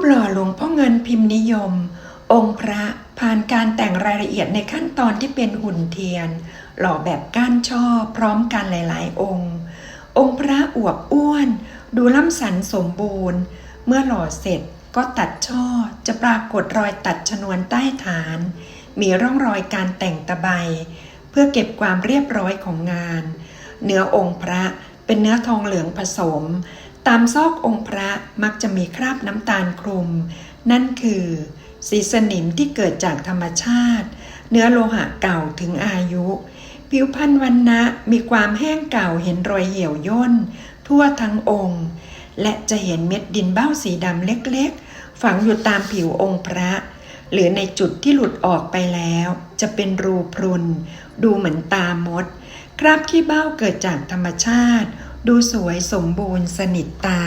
ปหล่อหลวงพ่อเงินพิมพ์นิยม องค์พระผ่านการแต่งรายละเอียดในขั้นตอนที่เป็นหุ่นเทียน หล่อแบบก้านช่อพร้อมกันหลาย ๆ องค์ องค์พระอวบอ้วน ดูล่ำสันสมบูรณ์ เมื่อหล่อเสร็จก็ตัดช่อจะปรากฏรอยตัดชนวนใต้ฐาน มีร่องรอยการแต่งตะไบเพื่อเก็บความเรียบร้อยของงาน เนื้อองค์พระเป็นเนื้อทองเหลืองผสมามซอกองค์พระมักจะมีคราบน้ำตาลคลุม นั่นคือ สีสนิมที่เกิดจากธรรมชาติ เนื้อโลหะเก่าถึงอายุ ผิวพรรณวันนะมีความแห้งเก่าเห็นรอยเหี่ยวย่น ทั่วทั้งองค์ และจะเห็นเม็ดดินเบ้าสีดำเล็กๆ ฝังอยู่ตามผิวองค์พระหรือในจุดที่หลุดออกไปแล้ว จะเป็นรูพรุน ดูเหมือนตามด คราบที่เบ้าเกิดจากธรรมชาติ ดูสวยสมบูรณ์สนิทตา